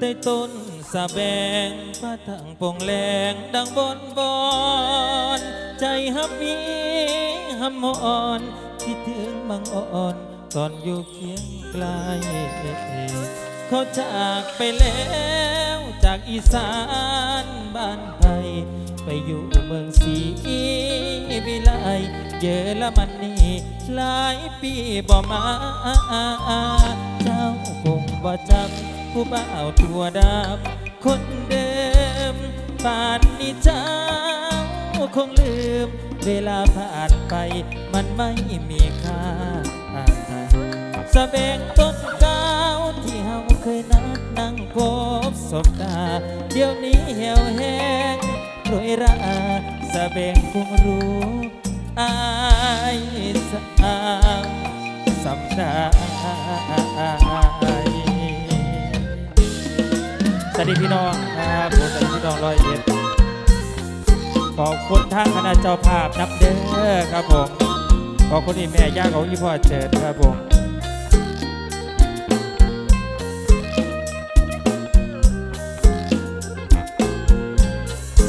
ใต้ต้นสะแบงฟ้าทางปงแรงดังบนบอนใจฮับมีฮับมอนคิดถึงบังอ่อนตอนอยู่เคียงไกลเขาจากไปแล้วจากอีสานบ้านไทยไปอยู่เมืองศรีวิไลเยอรมันนี่หลายปีบ่มา เจ้าคงบ่จำ ผู้บ่าวทั่วดำคนเดิมป่านนี้เจ้าคงลืม เวลาผ่านไปมันไม่มีค่าสะเบงต้นเก้าวที่เฮาเคยนัดนั่งพบศพตา เดี๋ยวนี้เหี่ยวแห้งโรยราสะเบงคงรู้อายสาสำได้ส วัสดีพี่น้องครับผมสวัสดีพี่น้องร้อยเอ็ดขอบคุณทางคณะเจ้าภาพนับเด้อครับผมขอบคุณอีแม่ย่าของอีพ่อเจิดครับผม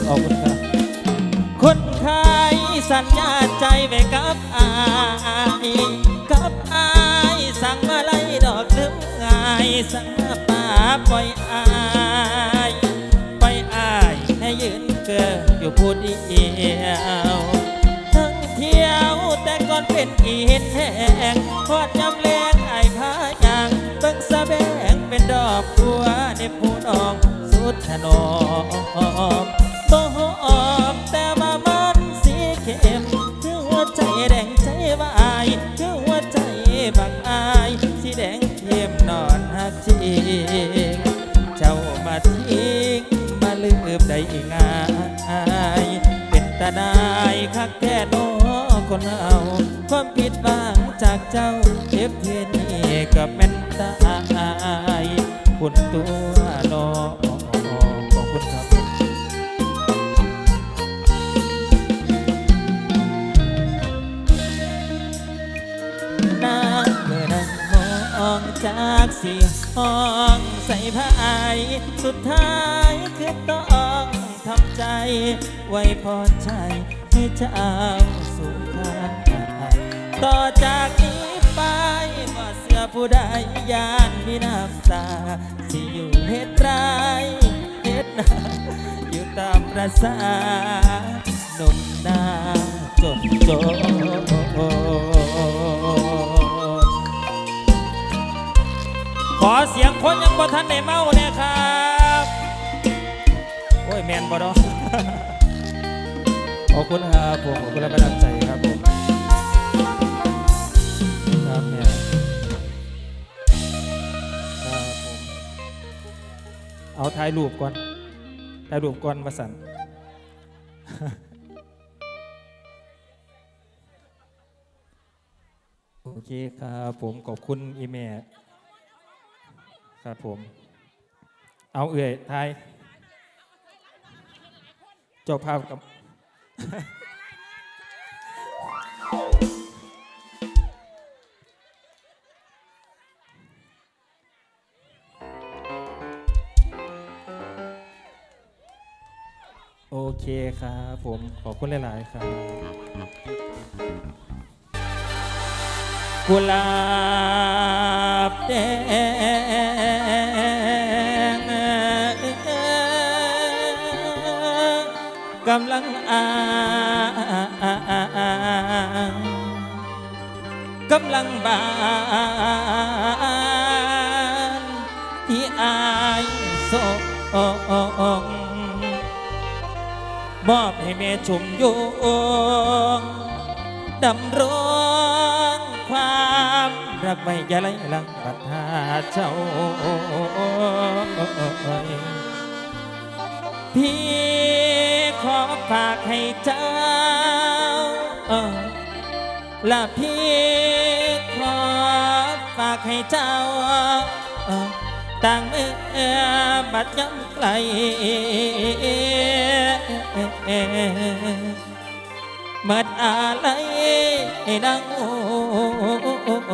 ขอบคุณครับคนขายสัญญาใจไว้กับอายกับอายสั่งมาไล่ดอกลืมง่ายสั่ง ป่าปล่อยอายปล่อยอายให้ยืนเกิดอยู่ผู้เดียวทั้งเที่ยวแต่ก่อนเป็นอีเห็นแห้งพอดยำแรงไอ้พายางเบิ่งสะแบงเป็นดอกบัวในผู้นองสุดถนอม นเอา ความผิดบางจากเจ้าเจ็บเทียนี่กับแม่นตายคุณตัวนอขอบคุณครับนางเมื่อนั่งมองจากสีห้องใส่ผ้าไอสุดท้ายคือต้องทำใจ ไว้พอใจให้เจ้าสู่ ต่อจากนี้ไปว่าเสือผู้ใดยานมีน้ำตาที่อยู่เฮ็ดไรเฮ็ดนาอยู่ตามประสาหนุ่มนาจนจนขอเสียงคนยังบ่ทันได้เมาเนี่ยครับ โอ้ยแมนบ่ดอกขอบคุณครับผมขอบคุณและประทับใจ เอาถ่ายรูปก่อนถ่ายรูปก่อนมาสั่นโอเคครับผมขอบคุณอีเมลครับผม เอาเอื่อยทาย เจ้าภาพกับ ครับผมขอบคุณหลาย ๆ ครับกุหลาบแดงกำลังอ่างกำลังบาน มอบให้แม่ชุมโยงดำรงความรักไม่ย่าไหลหลังปัญหาเจ้าพี่ขอฝากให้เจ้าและพี่ขอฝากให้เจ้าต่างเมื่อบัดย้ำไกล มิดอะไรนางอ้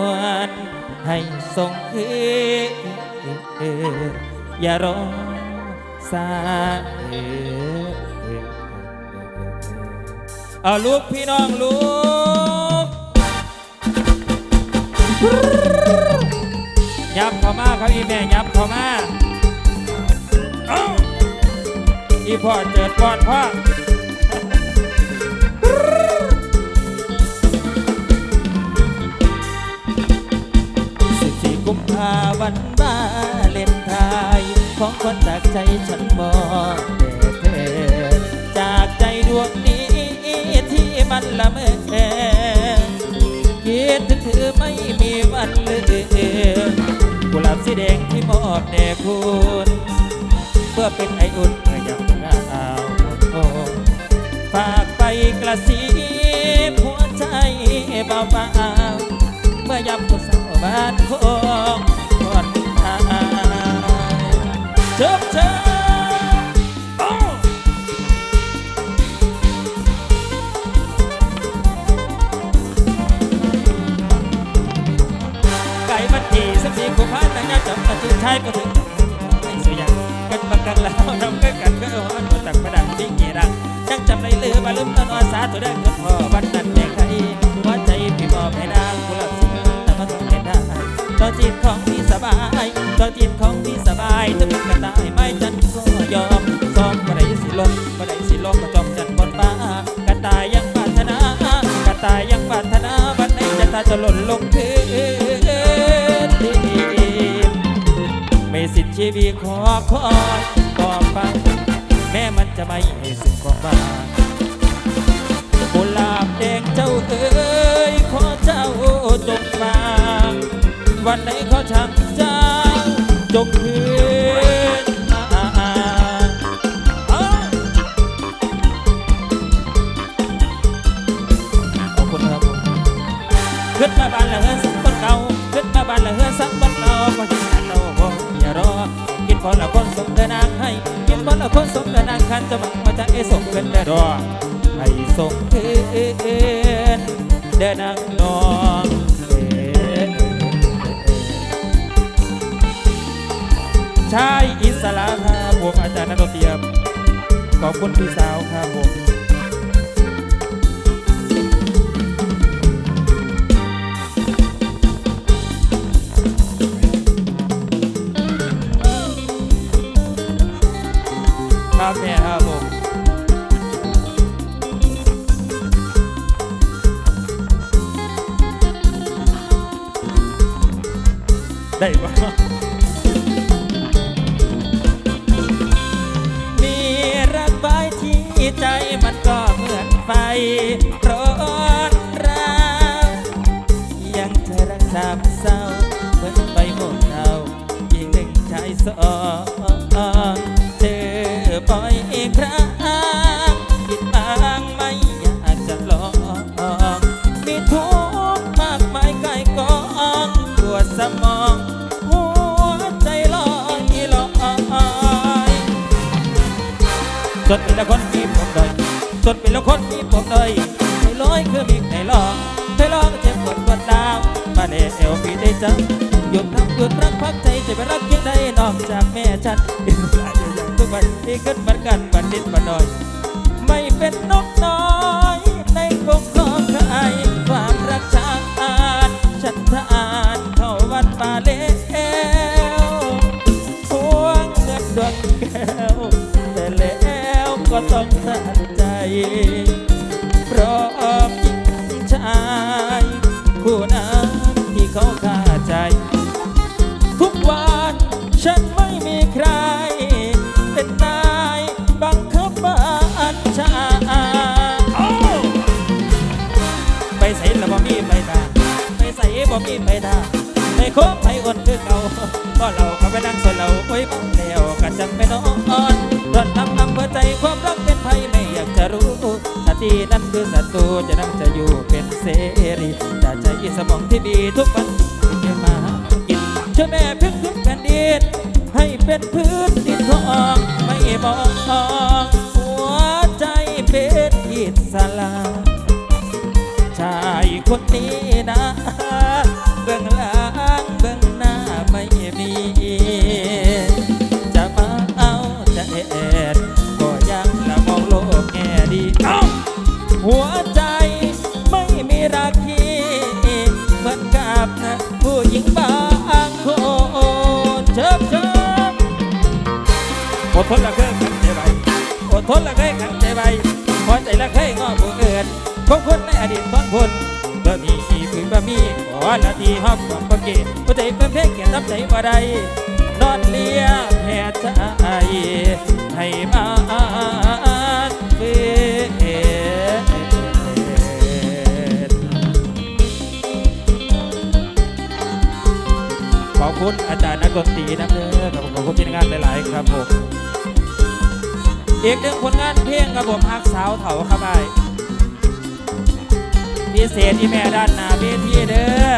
วนให้ส่งคืนอย่ารอสาเอาลูกพี่น้องลูกยับเข้ามาครับอีแม่ยับเข้ามา อีพ่อเจิดก่อนพ่อสิบสี่กุมภาวันบ้าเล่นไทยของคนจากใจฉันบอกแด่เธอจากใจดวงนี้ที่มันละเมอคิดถึงเธอไม่มีวันลืมกุหลาบสีแดงที่มอบแด่คุณเพื่อเป็นไออุ่น สีหัวใจเบาๆเมื่อยามผู้สาวบ้านโคงก่อนทางเชิบเชิบโอ้ไก่มันทีสักทีกุพานนายจับตัดสินใจก็ถึงไม่สุยังกันประกันแล้วนกั ตัวได้เงินพอวันนั้นแดงไทยหัวใจพี่มอบให้นางกุหลาบสีแต่มาต้องเป็นได้ตอจิตของพี่สบายตอจิตของพี่สบายจะเป็นกระต่ายไม่จันก็ยอมซ้อมกระไดสิลมกระไดสิลมมาจอมจันบนฟ้ากระต่ายยังปรารถนากระต่ายยังปรารถนาวันไหนจะตาจะหล่นลงพื้นดินไม่สิทธิ์ชีวิตขอคอยต่อไปแม้มันจะไม่ให้สิ้นความหมา จงมา วันไหนเขอช้ำเจ้าจงคืนมาขอบคุณครับขึ้นมาบ้านละเฮือสักบ้านเก่าขึ้นมาบ้านละเฮือสักบ้านเก่าพอที่งานเราบ่อย่ารอกินพอละคนส่งเดินนางให้กินพอละคนส่งเดินนางคันจะบังมาจะเอส่งเงินได้รอให้ส่งคืนเดินนางนอง ชายอิสระครับผมอาจารย์นันทเตียมขอบคุณพี่สาวครับผมครับแม่ครับผมได้ปะ ร้อนราวยังเธอรักสามเศร้าเหมือนใบหมดเราอีกหนึ่งชายสองเจอบ่อยอีกครั้งคิดบางไม่อยากจะลองมีทุกข์มากมายไกลกองปวดสมองหัวใจลอยลอยจนเป็นละคนมีผมดอยจนเป็นละคน จังหยุดทำหยุดรักพักใจจะไปรักยังไงนอกจากแม่ฉันเป็นหลานใหญ่ๆทุกวันที่ขึ้นเหมือนกันบันดิตบันดอย ไม่เป็นนกน้อยในกรงของใครความรักชาติฉันทานเข้าวัดป่าเลวพวงเงินดวงแก้วแต่แล้วก็ต้องตัดใจ ไปนั่งส่วนเราโอ้ยบังแล้วก็จำไปนอนรอนทำอำเภอใจความรักเป็นภัยไม่อยากจะรู้สตินั้นคือศัตรูจะนั่งจะอยู่เป็นเสรีจะใจสมองที่ดีทุกวันที่จะมากินช่วยแม่พึ่งพื้นแผ่นดินให้เป็นพื้นดินทองไม่มองหัวใจเป็นอิสระชายคนนี้นะเบื้องหลัง อดทนละเคยขังใจไว้อดทนละเคยขังใจไว้พอใจละเคยงอผู้เกินของคนในอดีตตอนคนบะมีอีคือบะมีขอละทีฮอบความบังเกตหัวใจเป็นเพลงเขียนน้ำใจบ่ได้นอนเลียแผ่ใจให้มาเป็นขอบคุณอาจารย์นักดนตรีนะเด้อขอบคุณทีมงานหลาย ๆ ครับผม อีกหนึ่งผลงานเพลงครับผมฮักสาวเถาครับไอ้พิเศษที่แม่ด้านหน้าเวทีเด้อ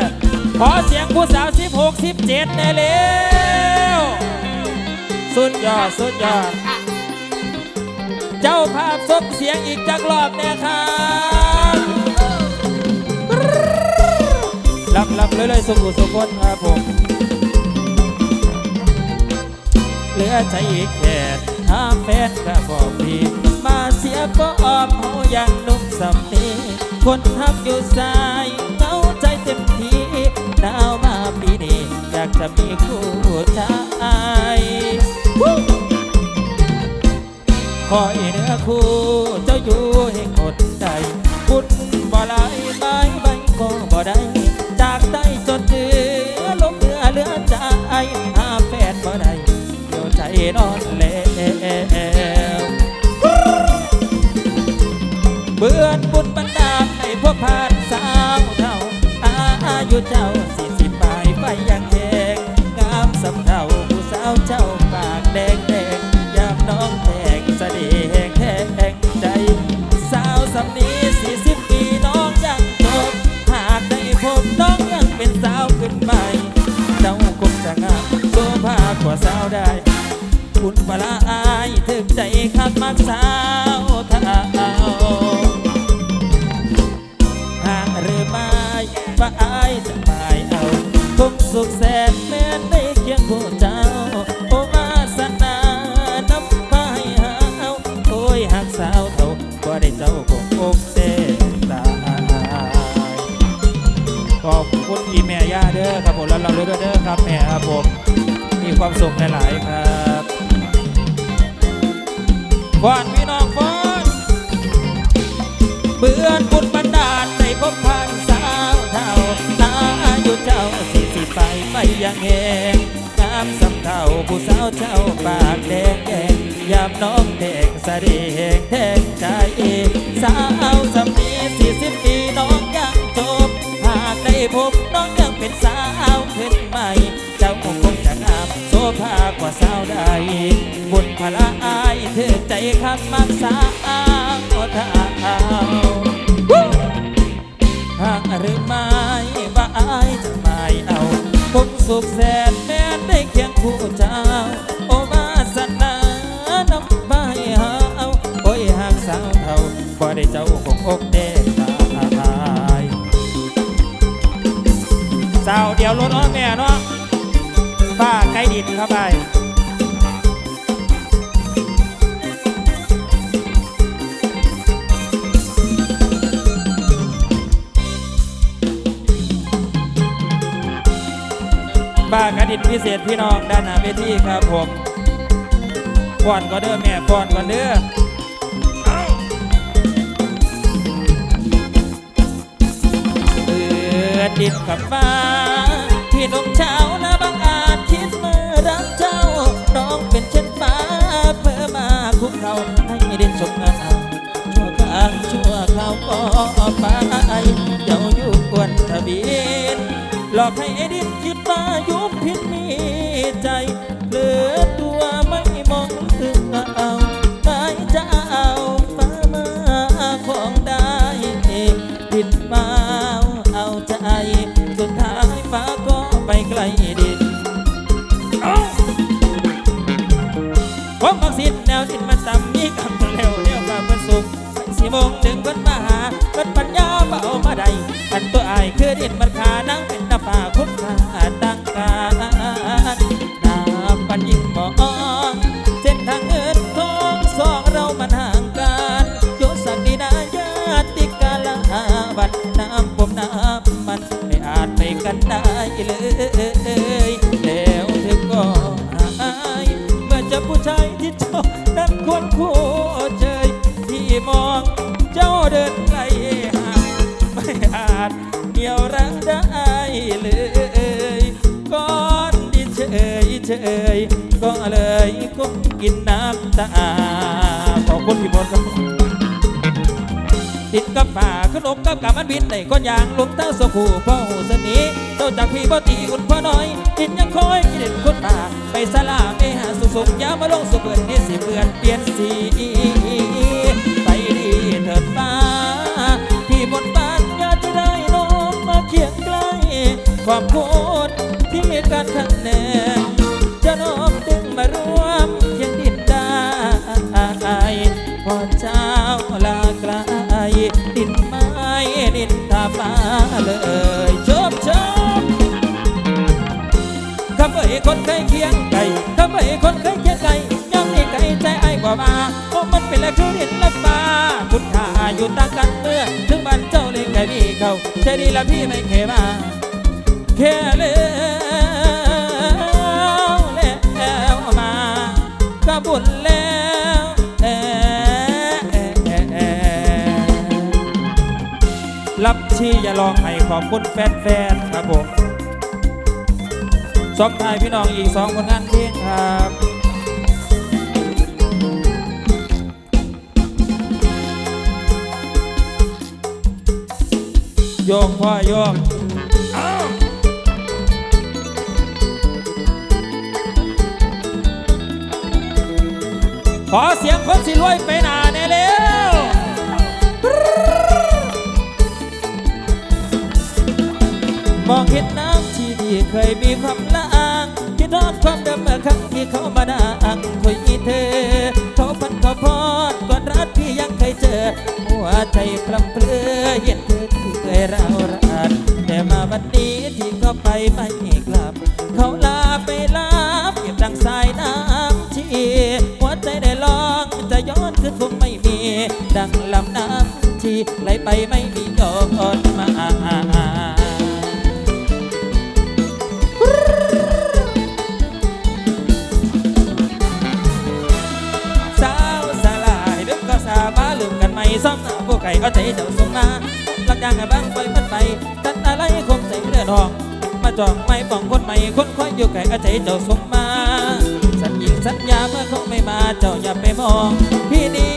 ขอเสียงผู้สาว16 17แน่เร็วสุดยอดสุดยอด เจ้าภาพส่งเสียงอีกจักรอบแน่ครับรับรับเลยเลยสุขุสุขนครับผมเหลือใจอีกแค่ หาแฟนก็บอกพี่มาเสียก็ออมเฮาอยังนุ่มสำนีคนทักอยู่สายเงาใจเต็มที่หนาวมาปีนี้อยากจะมีคู่ชายคอยเนื้อคู่เจ้าอยู่ให้คนใดบุญบ่หลายไม้ใบก็บ่ได้ จากใต้จนเหนือลมเหลือเหลือใจหาแฟนบ่ได้เดี๋ยวใจนอนแล้ว ยุเจ้าสี่สิบปลายไปยังแหงงามสำเทาผู้สาวเจ้าปากแดงแดงยามน้องแดงเสน่ห์แหงแทงใจ สาวสำนีสี่สิบปีน้องยังจบหากได้พบน้องยังเป็นสาวขึ้นใหม่เจ้าคงจะงามโซภากว่าสาวได้คุณปลาอายถึงใจคักมักสาวเท่าห่างหรือไม่ว่าอาย สุขแสนแม้นได้เคียงคู่เจ้า โอมาสนาน้ำพายหาเอาโอ้ยหักสาวเท่าก็ได้เจ้าคงอกเส้นตายขอบคุณอีแม่ย่าเด้อครับผมแล้วเราเด้อเด้อครับแม่ครับผมมีความสุขหลายๆครับก่อน ยังแหงงามสำเท่าผู้สาวเจ้าปากแดงแดงยามน้องแดงสะเดงแทงใจสาวสำนีสี่สิบปีน้องยังจบหากได้พบน้องยังเป็นสาวขึ้นใหม่ เจ้าคงคงจะงามโซภากว่าสาวใดบุญพละอายเธอใจคักมักสาวเท่าหากหรือไม่ว่าอายจะไม่เอา คงสุขแสนแม้ได้เคียงคู่เจ้า โอวาสนาน้ำใบหาเอาโอ้ยหากสาวเท่าบ่ได้เจ้าคงอกเด้ตายสาวเดียวรถอ้อแม่เนาะป้าใกล้ดินเข้าไป ป้ากระดินพิเศษพี่น้องด้านหน้าเวทีครับผมก่อนก็เด้อแม่ก่อนก่อนเด้อเสือดินกับฟ้าพี่นุ่มเช้านะบางอาจคิดเมารักเจ้า น้องเป็นเช่นฟ้าเพื่อมาคุกเขาให้เด่นชมงามชั่วครั้งชั่วคราวก็ไปเจ้าอยู่กวนทะเบียนหลอกให้ดินคิด มงถึงคนมาหาคนปัญญาเบามาใดอันตัวอายคือดินมันขานั่งเป็นน้าป่าคุณ ยก็เลยก้มกินน้ำตาขอบคุณพี่มดครับติดกับป่าขนมกับกามันบินได้ก้อนยางลงเต้าสกูพ่อหูสนีเจ้าจากพี่บ่ตีอุ่นพ่อน้อยกินยังคอยกินเด่นคนป่าไปสลาไปหาสุสุกยามาลงสุเบิดนี่สิเปือนเปลี่ยนสีไปดีเถิดฟ้าที่บนบ้านอยากจะได้น้องมาเคียงใกล้ความพูดที่การขันแนง อยู่ต่างกันเมื่อถึงบ้านเจ้าเลี้ยงไก่พี่เขาใจดีละพี่ไม่เคยมาแค่เลี้ยวแล้วมาก็บุญแล้วรับชี้อย่าลองให้ขอบคุณแฟนๆครับผมสองทายพี่น้องอีกสองผลงานเพลงครับ โยกพ่อโยกขอเสียงคนสิรวยไปหนาแน่เร็วมองเห็นน้ำที่ดีเคยมีความละอางคิดทอดความเดิมเมื่อครั้งที่เขามาด่างคุยเธอเขาพันเขาพอดก่อนรักที่ยังเคยเจอหัวใจพลำเพลื เรารักแต่มาวันนี้ที่ก็ไปไม่กลับ เขาลาไปลาเก็บดังสายน้ำชีหัวใจได้ลองจะย้อนคืนคงไม่มี ดังลำน้ำชีไหลไปไม่มีย้อนมาสาวสลายดึกก็สามาลืมกันไหมซ้อมหน้าพวกไก่เอาใจเจ้าส่งมา ลักยางบ้างไฟมันไปตัดอะไรคงใส่เรือดอง มาจองไม่ป้องคนใหม่คนคอยอยู่ไก่อาใจเจ้าสมมา สัญญิงสัญญาเมื่อเขาไม่มาเจ้าอย่าไปมอง พี่นี้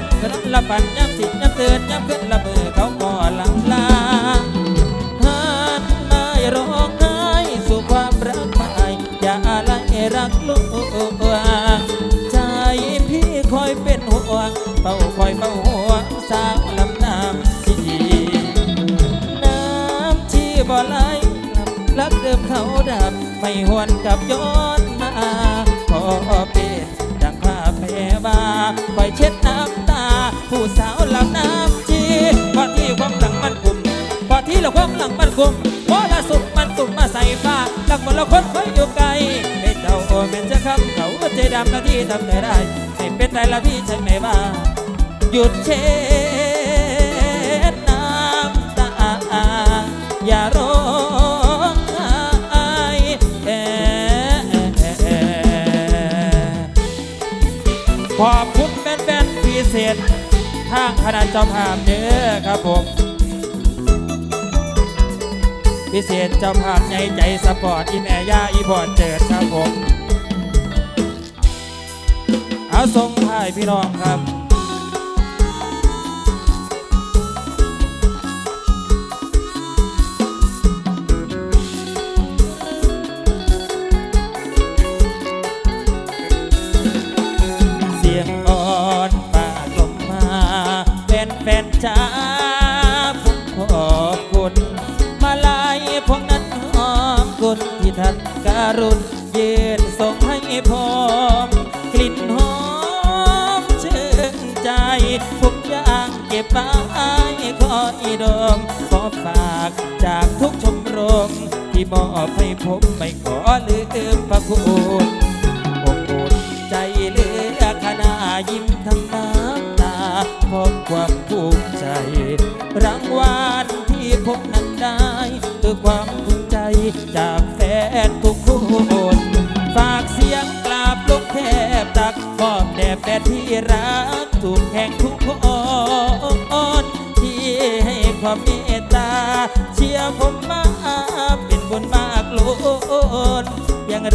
นนั้นก็นอนละฝันย้ำสิย้ำเตือนย้ำขึ้นละเมือเขาก็หลังลาหันมาอย่ร้องไห้สู่ความรักใหม่อย่าอะไรรักลูกใจพี่คอยเป็นห่วงเฝ้าคอยเฝ้าห่วงสาวลำน้ำชีน้ำที่บ่อไหลลับรักเดิมเขาดับไม่หวนกลับย้อนมาขอเป็นดังภาพแพรบาคอยเช็ดน้ำ ผู้สาวลำน้ำจีพอที่ความหลังมันกุมพอที่เราความหลังมันกุมพอละสุดมันตุ่มมาใส่ฟ้าหลักหมดเราคนคอยอยู่ไกลให้เจ้าโอเมนจะคำเขาใจดำหน้าที่ทำได้ได้ไม่เป็นไรละพี่ใช่ไหมว่าหยุดเช็ดน้ำตาอย่าร้องไห้เอ่อขอบคุณแฟนๆพิเศษ ทางคณะเจ้าภาพเด้อครับผม พิเศษเจ้าภาพใหญ่ใจสปอร์ตอีแม่ย่าอีบอดเจิดครับผม เอาส่งท้ายพี่น้องครับ ผมไม่ขอลืมพระคุณอบอุ่นใจเลือขนายิ้มทั้งน้ำตาพบความภูมิใจ รางวัลที่ผมนั้นได้คือความภูมิใจจากแฟนทุกคนฝากเสียงกราบลูกแทบตักมอบแด่แฟนที่รักทุกแห่งทุกคนที่ให้ความเม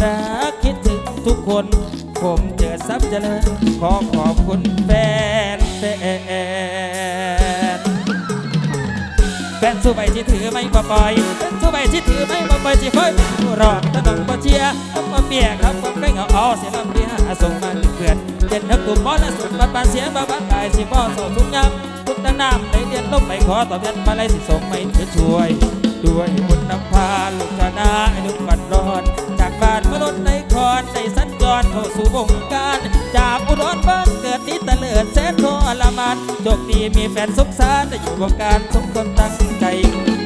รักคิดถึงทุกคน ผมเจอทรัพย์เจริญขอขอบคุณแฟนแฟนแฟนสู้ไปที่ถือไม่บ่ปล่อยแฟนสู้ไปที่ถือไม่บ่ปล่อยที่คอยเป็นผู้รอดตะนงบ่เชียร์ทำมาเปียครับผมไม่เหงาเอาเสียลำเบียส่งมาเพื่อนเจ็ดนักตุ่มบอลและสุดบัดบานเสียบ้าบ้านตายสิบ่สอทุกยามทุกน้ำในเรียนลบไปขอตอบแทนมาไล่สิส่งไม่ถือช่วย ด้วยบุญนำพาลูกชนะไอ้ลูกบัด สัญจรเข้าสู่วงการ จากอุดรบ้านเกิดนี้ตะเลิดแสนทรมานโชคดีมีแฟนสุขสารได้อยู่วงการสมความตั้งใจ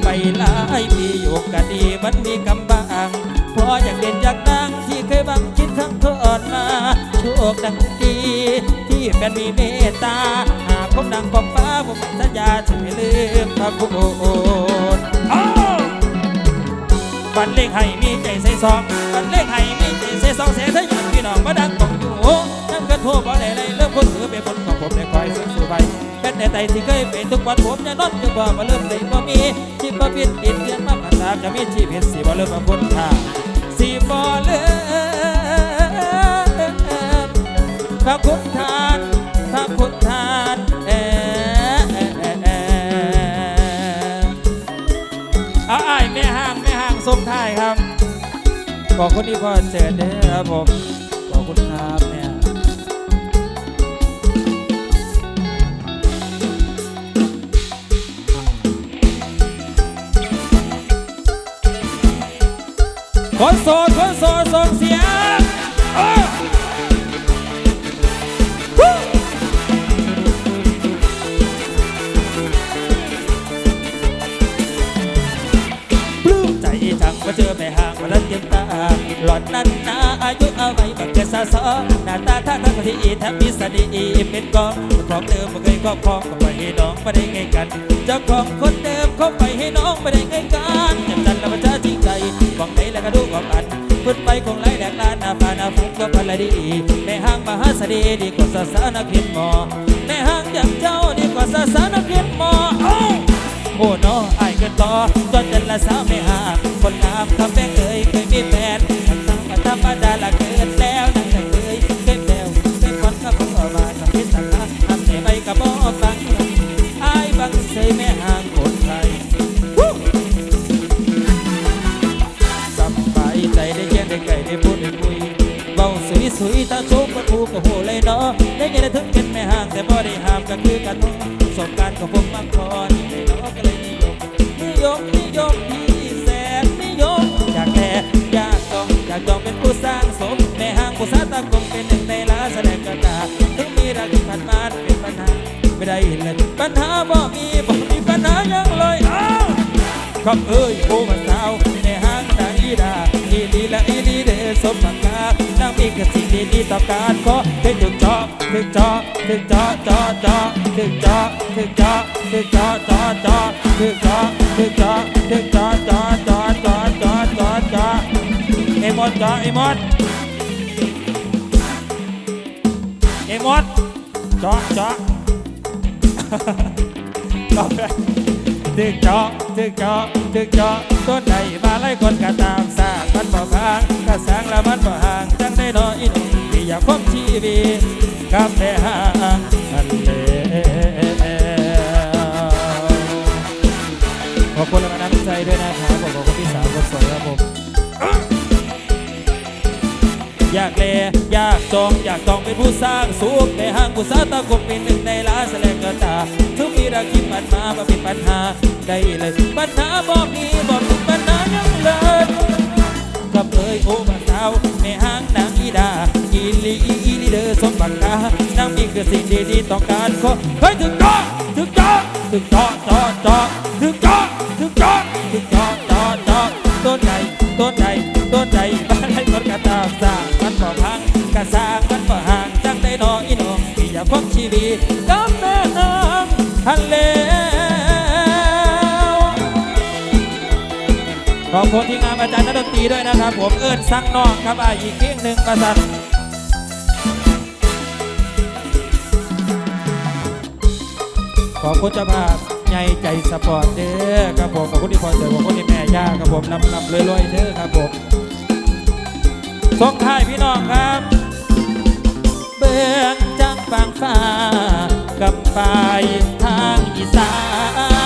ไปหลายปีอยู่กันดีมันมีกำบังพออยากเด่นอยากดังที่เคยบังคิดครั้งก่อนมา โชคดังดีที่แฟนมีเมตตา หากผมดังความฟ้าผมสัญญาจะไม่ลืมพระคุณอ้าวบันเลขให้มีใจใส่ซองบันเลขให้มีใจใส่ซองเสีย ใจที่เคยเป็นทุกวันผมจะนอนจะบ่มาเริ่มได้บ่มีชีพบ่พินดินเรียนมาภาษาจะมีชีพเห็นสีบ่เริ่มมาพ้นทางสีบ่เริ่มพระคุณทานพระคุณทานเออเอาไอ้แม่ห้างแม่ห้างทรงท้ายครับขอบคุณที่พ่อเจิดเด้อครับผม คนโสดคนโสดส่งเสียงปลื้มใจจังมาเจอแม่ห่างมาล้วเต็มตา หล่อนนั้นนาอายุเอาไว้บักเกิดสะสอหน้าตาท่าทางที่แทบมีสดีเป็นกองของเดิมบ่เคยครอบครองก็ไปให้น้องไม่ได้ไงกันเจ้าของคนเดิมเขาไปให้น้องไม่ได้ไงกัน ไปคงไล่แหลกลานนาฟ้าน้าฟุ้งก็พันละดีแม่ห้างมหาเสดีดีกว่าสาสานักเขียนหมอแม่ห้างอย่างเจ้าดีกว่าสาสานักเขียนหมอโอ้โอ้น้ออายเกินต่อจนจันละสาวไม่หางคนงามคำแป้ง สวยตาชกกระทูกระโหเลยเนาะได้ยินได้ถึงเป็นแม่ห่างแต่บ่ได้ห้ามก็คือกันเนาะประสบการณ์ของผมบางคนได้เนาะก็เลยนิยมนิยมนิยมที่แสนนิยมอยากแค่อยากจองอยากจองเป็นผู้สร้างสมในห้างผู้สาตากรมเป็นหนึ่งในล้าแสดงกระตาถึงมีรักที่ผ่านมาเป็นปัญหาไม่ได้เห็นเลยปัญหาบ่มีบ่มีปัญหายังเลยอ้าวคำเอ้ยผู้มาสาวในห้างนางอีดาอีลีและอีลีเดสมสัง กานางมีกสิ่งดีๆต่อการขอให้ถึงจาะถึงจาะถึงจาะจาะจาะถึงจาะถึงจาะถึงจาะจาะจาะถึงจาะถึงจาะถึงจาะเจาะจาะจาะจาะจาะเจะไอ้มดเจาะไอ้มดไอ้มดเจาะเจาะต่อไปถึงจาะถึงจาะถึงจาะต้นไหนมาไล่คนก็ตามสร้างมันบ่พังก็สร้างแล้วมันบ่ห่าง น้อยหนุ่มที่อยากพบชีวิตกับแม่ห่างันเลวขอบคุณและน้ำใจด้วยนะครับขอบคุณพี่สาวคนสวยครับผมอยากเลอยากจองอยากต้องเป็นผู้สร้างสุขในห้างผู้สาตะกบเป็นหนึ่งในล้านแสดงกระตาทุกมีรักที่มันมาบ่มีปัญหาได้เลยปัญหาบ่มีบ่มีปัญหายังเลย กับเอ้ยโอ้บ่าวสาวในห้างนางอีดาอีลีอีลีเดอสมบัติกานางมีคือสิ่งดีๆต้องการขอให้ยถึงจอถึงจอถึงจอจอจอถึงจอถึงจอถึงจอจอจอต้นใดต้นใดต้นใดบ้านให้คนกระตามสร้างมันบ่พังกระสร้างมันบ่ห่างจังได้นออีนองที่อยากพบชีวิตกับแม่นาง ขอบคุณทีมงานอาจารย์นักดนตรีด้วยนะครับ ผมเอิญสังนอกครับอะอีกเที่ยงหนึ่งประสันขอบคุณเจ้าภาพใหญ่ใจสปอร์ตเด้อครับผมขอบคุณที่พอเจอขอบคุณที่แม่ย่าครับผมนำนำรวยๆเด้อครับผมส่งท้ายพี่น้องครับ เบื้องจังฟางฟ้ากับไยทางอีสาน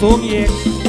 そう。